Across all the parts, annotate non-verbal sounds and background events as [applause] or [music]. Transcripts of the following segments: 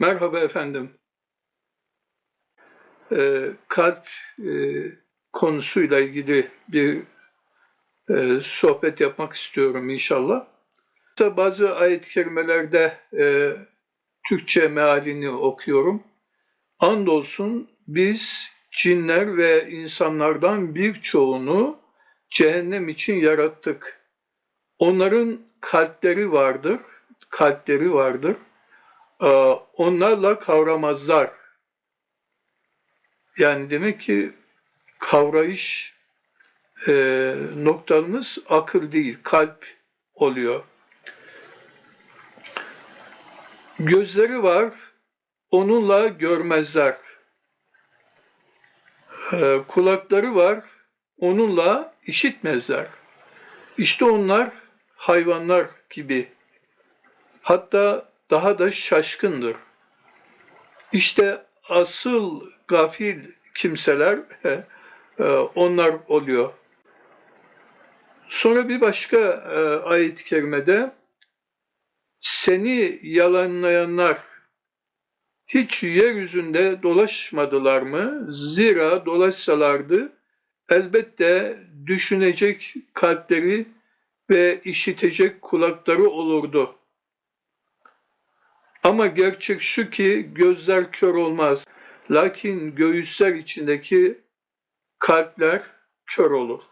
Merhaba efendim. Ee, kalp e, konusuyla ilgili bir e, sohbet yapmak istiyorum inşallah. Bazı ayet-i kerimelerde e, Türkçe mealini okuyorum. Andolsun biz cinler ve insanlardan birçoğunu cehennem için yarattık. Onların kalpleri vardır, kalpleri vardır. Ee, Onlarla kavramazlar. Yani demek ki kavrayış e, noktamız akıl değil, kalp oluyor. Gözleri var, onunla görmezler. Ee, kulakları var, onunla işitmezler. İşte onlar hayvanlar gibi. Hatta daha da şaşkındır. İşte asıl gafil kimseler [laughs] e, onlar oluyor. Sonra bir başka e, ayet-i kerimede seni yalanlayanlar hiç yeryüzünde dolaşmadılar mı? Zira dolaşsalardı elbette düşünecek kalpleri ve işitecek kulakları olurdu. Ama gerçek şu ki gözler kör olmaz. Lakin göğüsler içindeki kalpler kör olur.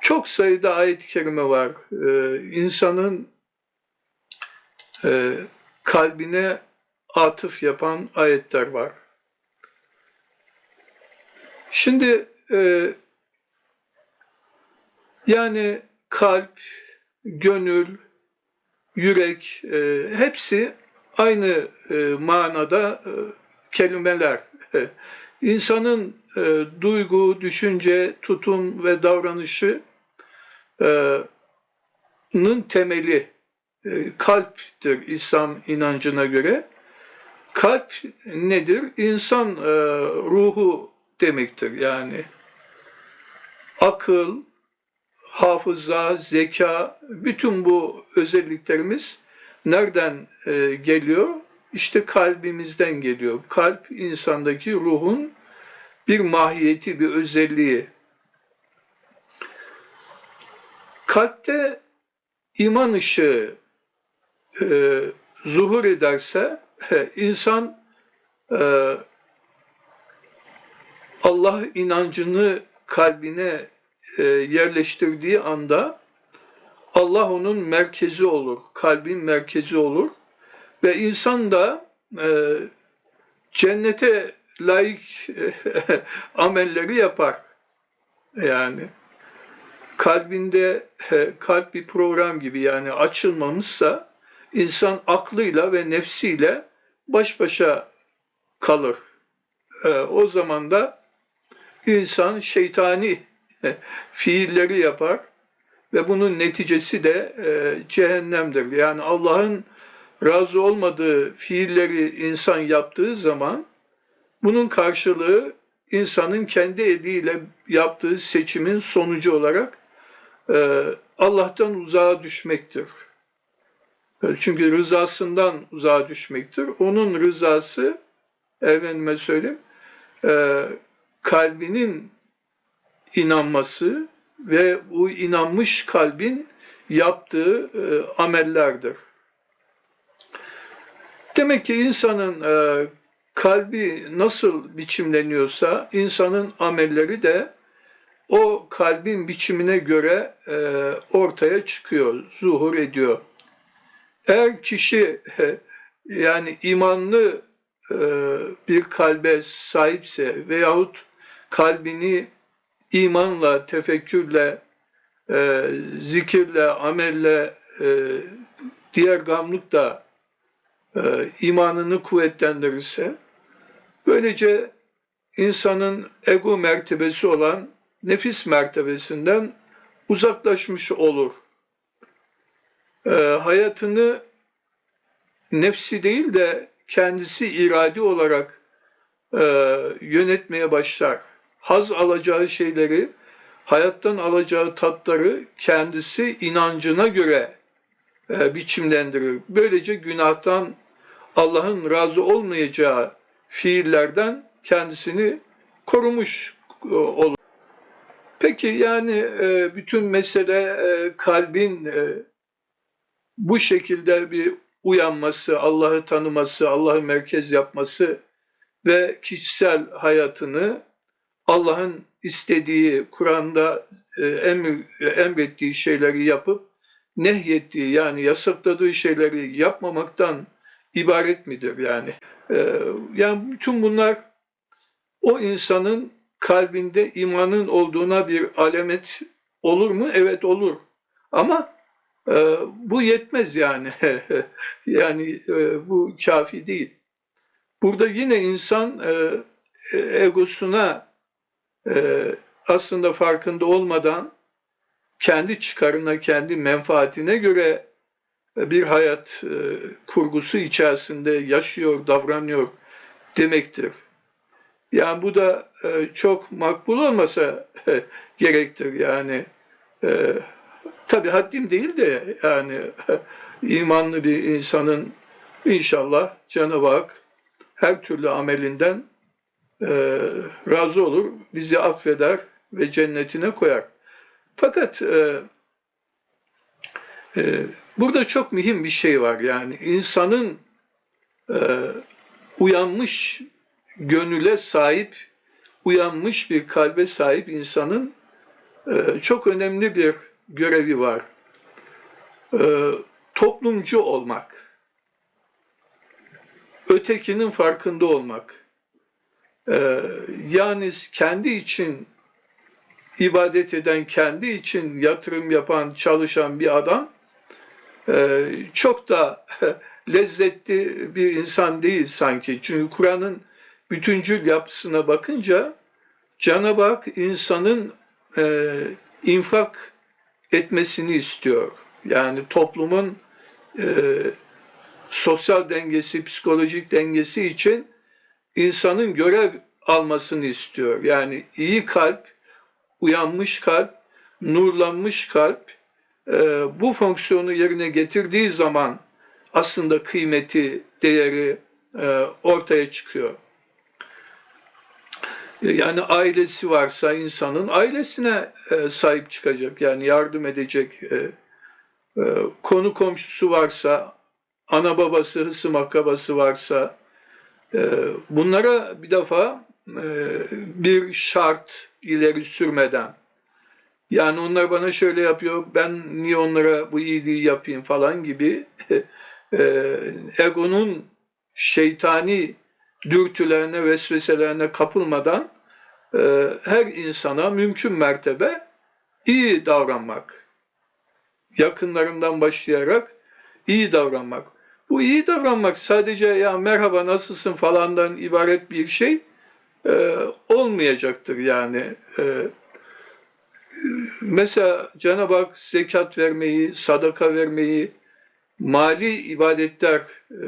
Çok sayıda ayet-i kerime var. Ee, insanın e, kalbine atıf yapan ayetler var. Şimdi e, yani kalp, gönül, yürek e, hepsi aynı e, manada e, kelimeler. [laughs] İnsanın e, duygu, düşünce, tutum ve davranışı e, nın temeli e, kalptir İslam inancına göre. Kalp nedir? İnsan e, ruhu demektir yani. Akıl, hafıza, zeka, bütün bu özelliklerimiz nereden e, geliyor? İşte kalbimizden geliyor. Kalp insandaki ruhun bir mahiyeti, bir özelliği. Kalpte iman ışığı e, zuhur ederse he, insan e, Allah inancını kalbine yerleştirdiği anda Allah onun merkezi olur, kalbin merkezi olur ve insan da e, cennete layık [laughs] amelleri yapar. Yani kalbinde e, kalp bir program gibi yani açılmamışsa insan aklıyla ve nefsiyle baş başa kalır. E, o zaman da insan şeytani [laughs] fiilleri yapar ve bunun neticesi de e, cehennemdir. Yani Allah'ın razı olmadığı fiilleri insan yaptığı zaman bunun karşılığı insanın kendi eliyle yaptığı seçimin sonucu olarak e, Allah'tan uzağa düşmektir. E, çünkü rızasından uzağa düşmektir. Onun rızası, efendime söyleyeyim, e, kalbinin inanması ve bu inanmış kalbin yaptığı e, amellerdir. Demek ki insanın e, kalbi nasıl biçimleniyorsa insanın amelleri de o kalbin biçimine göre e, ortaya çıkıyor, zuhur ediyor. Eğer kişi yani imanlı bir kalbe sahipse veyahut kalbini imanla, tefekkürle, e, zikirle, amelle, e, diğer gamlıkla e, imanını kuvvetlendirirse, böylece insanın ego mertebesi olan nefis mertebesinden uzaklaşmış olur. E, hayatını nefsi değil de kendisi iradi olarak e, yönetmeye başlar haz alacağı şeyleri, hayattan alacağı tatları kendisi inancına göre e, biçimlendirir. Böylece günahtan Allah'ın razı olmayacağı fiillerden kendisini korumuş e, olur. Peki yani e, bütün mesele e, kalbin bu şekilde bir uyanması, Allah'ı tanıması, Allah'ı merkez yapması ve kişisel hayatını Allah'ın istediği, Kur'an'da e, emir, emrettiği şeyleri yapıp nehyettiği yani yasakladığı şeyleri yapmamaktan ibaret midir yani? E, yani bütün bunlar o insanın kalbinde imanın olduğuna bir alamet olur mu? Evet olur. Ama e, bu yetmez yani. [laughs] yani e, bu kafi değil. Burada yine insan e, egosuna e, aslında farkında olmadan kendi çıkarına, kendi menfaatine göre bir hayat e, kurgusu içerisinde yaşıyor, davranıyor demektir. Yani bu da e, çok makbul olmasa [laughs] gerektir yani. E, tabii haddim değil de yani [laughs] imanlı bir insanın inşallah Cenab-ı Hak her türlü amelinden e, razı olur, bizi affeder ve cennetine koyar. Fakat e, e, burada çok mühim bir şey var yani insanın e, uyanmış gönüle sahip, uyanmış bir kalbe sahip insanın e, çok önemli bir görevi var. E, toplumcu olmak, ötekinin farkında olmak. E, yani kendi için ibadet eden, kendi için yatırım yapan, çalışan bir adam e, çok da [laughs] lezzetli bir insan değil sanki. Çünkü Kur'an'ın bütüncül yapısına bakınca Cenab-ı Hak insanın e, infak etmesini istiyor. Yani toplumun e, sosyal dengesi, psikolojik dengesi için insanın görev almasını istiyor. Yani iyi kalp, uyanmış kalp, nurlanmış kalp e, bu fonksiyonu yerine getirdiği zaman aslında kıymeti, değeri e, ortaya çıkıyor. Yani ailesi varsa insanın ailesine e, sahip çıkacak, yani yardım edecek. E, e, konu komşusu varsa, ana babası, hısım akrabası varsa, e, bunlara bir defa e, bir şart ileri sürmeden, yani onlar bana şöyle yapıyor, ben niye onlara bu iyiliği yapayım falan gibi [laughs] e, egonun şeytani dürtülerine, vesveselerine kapılmadan e, her insana mümkün mertebe iyi davranmak. Yakınlarından başlayarak iyi davranmak. Bu iyi davranmak sadece ya merhaba nasılsın falandan ibaret bir şey e, olmayacaktır yani. E, mesela Cenab-ı Hak zekat vermeyi, sadaka vermeyi, mali ibadetler e,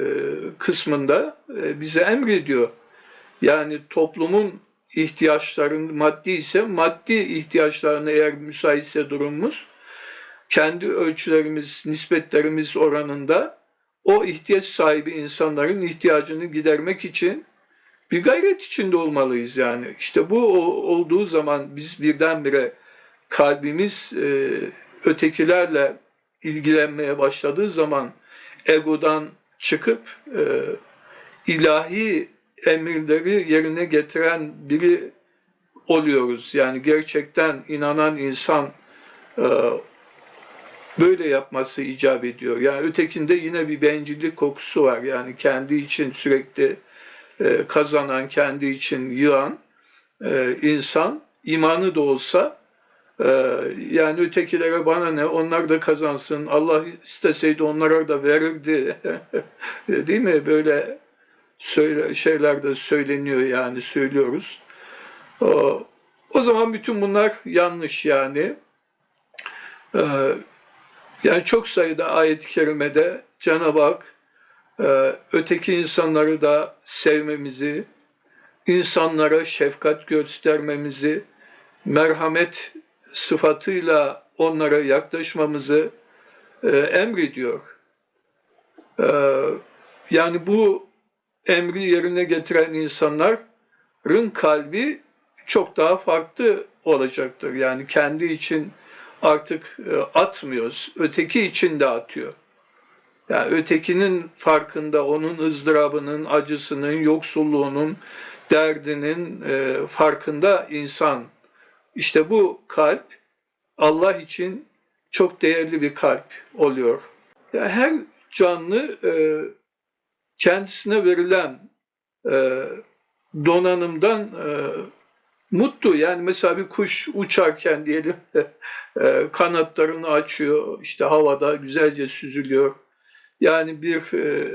kısmında e, bize emrediyor. Yani toplumun ihtiyaçların maddi ise maddi ihtiyaçlarını eğer müsaitse durumumuz kendi ölçülerimiz, nispetlerimiz oranında o ihtiyaç sahibi insanların ihtiyacını gidermek için bir gayret içinde olmalıyız yani. İşte bu olduğu zaman biz birdenbire kalbimiz e, ötekilerle ilgilenmeye başladığı zaman egodan çıkıp e, ilahi emirleri yerine getiren biri oluyoruz. Yani gerçekten inanan insan e, böyle yapması icap ediyor. Yani ötekinde yine bir bencillik kokusu var. Yani kendi için sürekli e, kazanan, kendi için yığan e, insan imanı da olsa ee, yani ötekilere bana ne onlar da kazansın Allah isteseydi onlara da verirdi [laughs] değil mi böyle söyle, şeyler de söyleniyor yani söylüyoruz o, o zaman bütün bunlar yanlış yani ee, yani çok sayıda ayet-i kerimede Cenab-ı Hak e, öteki insanları da sevmemizi insanlara şefkat göstermemizi merhamet sıfatıyla onlara yaklaşmamızı e, emrediyor. Ee, yani bu emri yerine getiren insanların kalbi çok daha farklı olacaktır. Yani kendi için artık e, atmıyoruz, öteki için de atıyor. Yani ötekinin farkında, onun ızdırabının, acısının, yoksulluğunun, derdinin e, farkında insan. İşte bu kalp Allah için çok değerli bir kalp oluyor. Yani her canlı e, kendisine verilen donanımdan mutlu. Yani mesela bir kuş uçarken diyelim [laughs] e, kanatlarını açıyor, işte havada güzelce süzülüyor. Yani bir e,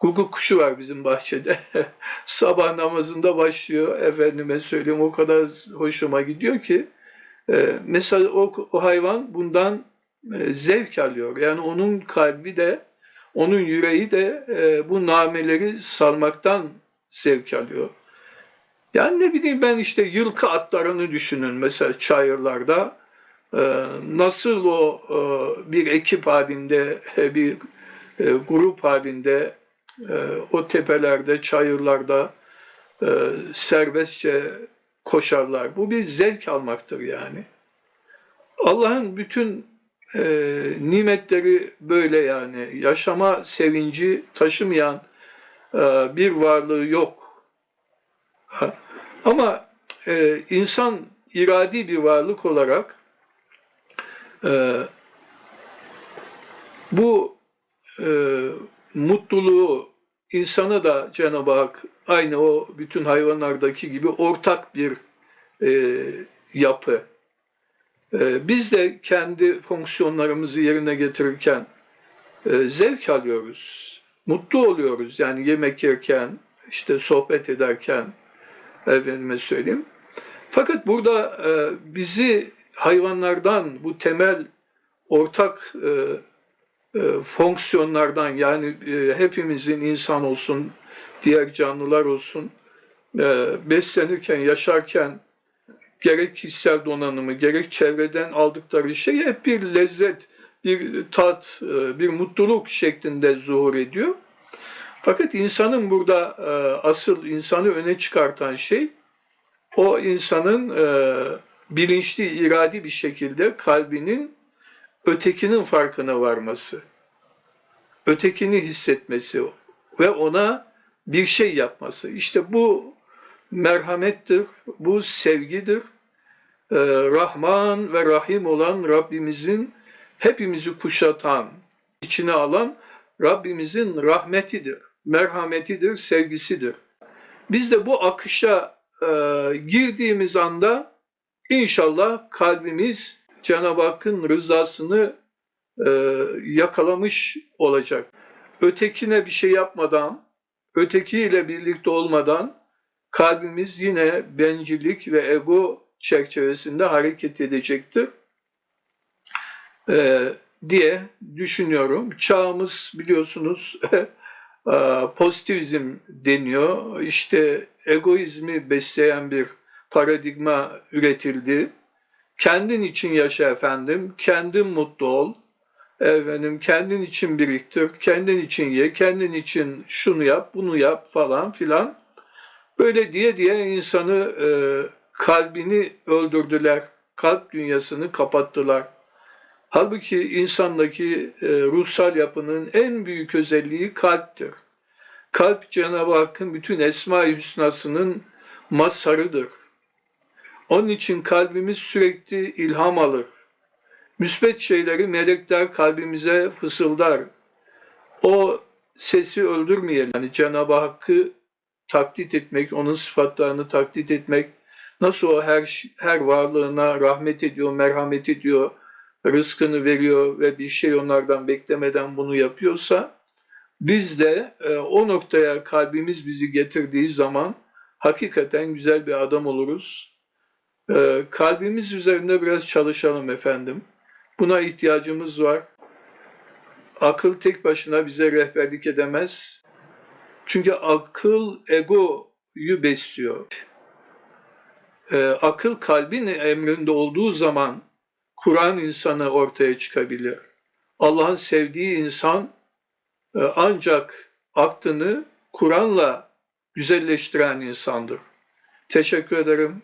guguk kuşu var bizim bahçede. [laughs] Sabah namazında başlıyor. Efendime söyleyeyim o kadar hoşuma gidiyor ki. E, mesela o, o hayvan bundan e, zevk alıyor. Yani onun kalbi de, onun yüreği de e, bu nameleri salmaktan zevk alıyor. Yani ne bileyim ben işte yılkı atlarını düşünün mesela çayırlarda. Ee, nasıl o e, bir ekip halinde, e, bir e, grup halinde o tepelerde, çayırlarda serbestçe koşarlar. Bu bir zevk almaktır yani. Allah'ın bütün e, nimetleri böyle yani. Yaşama sevinci taşımayan e, bir varlığı yok. Ha, Ama e, insan iradi bir varlık olarak e, bu e, mutluluğu insana da Cenab-ı Hak aynı o bütün hayvanlardaki gibi ortak bir e, yapı. E, biz de kendi fonksiyonlarımızı yerine getirirken e, zevk alıyoruz, mutlu oluyoruz. Yani yemek yerken, işte sohbet ederken, efendime söyleyeyim. Fakat burada e, bizi hayvanlardan bu temel ortak e, e, fonksiyonlardan yani e, hepimizin insan olsun, diğer canlılar olsun e, beslenirken, yaşarken gerek kişisel donanımı, gerek çevreden aldıkları şey hep bir lezzet, bir tat, e, bir mutluluk şeklinde zuhur ediyor. Fakat insanın burada e, asıl insanı öne çıkartan şey o insanın e, bilinçli, iradi bir şekilde kalbinin ötekinin farkına varması, ötekini hissetmesi ve ona bir şey yapması. İşte bu merhamettir, bu sevgidir. Ee, Rahman ve Rahim olan Rabbimizin hepimizi kuşatan, içine alan Rabbimizin rahmetidir, merhametidir, sevgisidir. Biz de bu akışa e, girdiğimiz anda İnşallah kalbimiz Cenab-ı Hakk'ın rızasını e, yakalamış olacak. Ötekine bir şey yapmadan, ötekiyle birlikte olmadan kalbimiz yine bencillik ve ego çerçevesinde hareket edecektir e, diye düşünüyorum. Çağımız biliyorsunuz [laughs] pozitivizm deniyor. İşte egoizmi besleyen bir paradigma üretildi. Kendin için yaşa efendim, kendin mutlu ol. Efendim kendin için biriktir, kendin için ye, kendin için şunu yap, bunu yap falan filan. Böyle diye diye insanı e, kalbini öldürdüler, kalp dünyasını kapattılar. Halbuki insandaki e, ruhsal yapının en büyük özelliği kalptir. Kalp Cenab-ı Hakk'ın bütün Esma-i Hüsna'sının mazharıdır. Onun için kalbimiz sürekli ilham alır. Müsbet şeyleri melekler kalbimize fısıldar. O sesi öldürmeyelim. Yani Cenab-ı Hakk'ı taklit etmek, onun sıfatlarını taklit etmek, nasıl o her, her varlığına rahmet ediyor, merhamet ediyor, rızkını veriyor ve bir şey onlardan beklemeden bunu yapıyorsa, biz de e, o noktaya kalbimiz bizi getirdiği zaman hakikaten güzel bir adam oluruz. E, kalbimiz üzerinde biraz çalışalım efendim. Buna ihtiyacımız var. Akıl tek başına bize rehberlik edemez. Çünkü akıl egoyu besliyor. E, akıl kalbin emrinde olduğu zaman Kur'an insanı ortaya çıkabilir. Allah'ın sevdiği insan e, ancak aklını Kur'an'la güzelleştiren insandır. Teşekkür ederim.